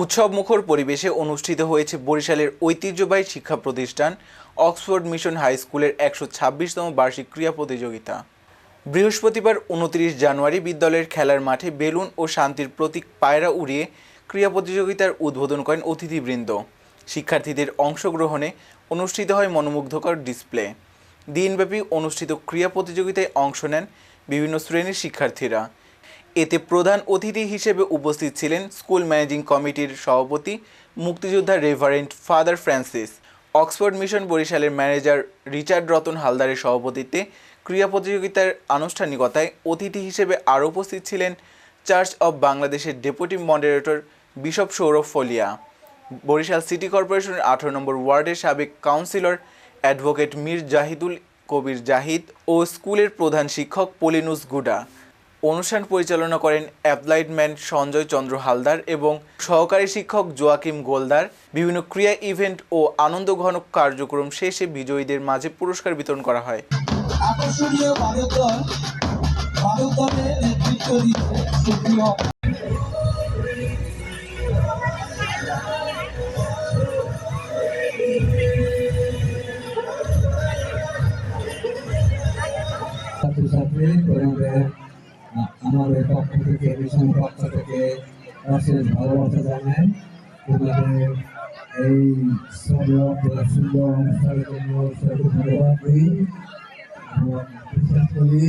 উৎসব মুখর পরিবেশে অনুষ্ঠিত হয়েছে বরিশালের ঐতিহ্যবাহী শিক্ষা প্রতিষ্ঠান অক্সফোর্ড মিশন হাই স্কুলের একশো ছাব্বিশতম বার্ষিক ক্রীড়া প্রতিযোগিতা। বৃহস্পতিবার উনত্রিশ জানুয়ারি বিদ্যালয়ের খেলার মাঠে বেলুন ও শান্তির প্রতীক পায়রা উড়িয়ে ক্রীড়া প্রতিযোগিতার উদ্বোধন করেন অতিথিবৃন্দ। শিক্ষার্থীদের অংশগ্রহণে অনুষ্ঠিত হয় মনোমুগ্ধকর ডিসপ্লে। দিনব্যাপী অনুষ্ঠিত ক্রীড়া প্রতিযোগিতায় অংশ নেন বিভিন্ন শ্রেণির শিক্ষার্থীরা। এতে প্রধান অতিথি হিসেবে উপস্থিত ছিলেন স্কুল ম্যানেজিং কমিটির সভাপতি, মুক্তিযোদ্ধা reverend father Francis, Oxford mission বরিশালের ম্যানেজার রিচার্ড রতন হালদারের সভাপতিত্বে ক্রীড়া প্রতিযোগিতার আনুষ্ঠানিকতায় অতিথি হিসেবে আরও উপস্থিত ছিলেন চার্চ অব বাংলাদেশের deputy moderator bishop Sourav Folia, Barishal city কর্পোরেশনের আঠারো নম্বর ওয়ার্ডের সাবেক কাউন্সিলর অ্যাডভোকেট মীর জাহিদুল কবির জাহিদ ও স্কুলের প্রধান শিক্ষক পলিনুস গুডা। অনুষ্ঠান পরিচালনা করেন অ্যাপ্লাইড ম্যান সঞ্জয় চন্দ্র হালদার এবং সহকারী শিক্ষক জোয়াকিম গোলদার। বিভিন্ন ক্রিয়া ইভেন্ট ও আনন্দ আনন্দঘনক কার্যক্রম শেষে বিজয়ীদের মাঝে পুরস্কার বিতরণ করা হয়। আকর্ষণীয় নেতৃত্ব দিচ্ছে ছাত্রছাত্রী আমাদের পক্ষ থেকে, মিশন পক্ষ থেকে অশেষ ভালোবাসা জানাই। তোমাদের এই সুন্দর অনুষ্ঠানের জন্য ধন্যবাদ দিই। বিশ্বাস করি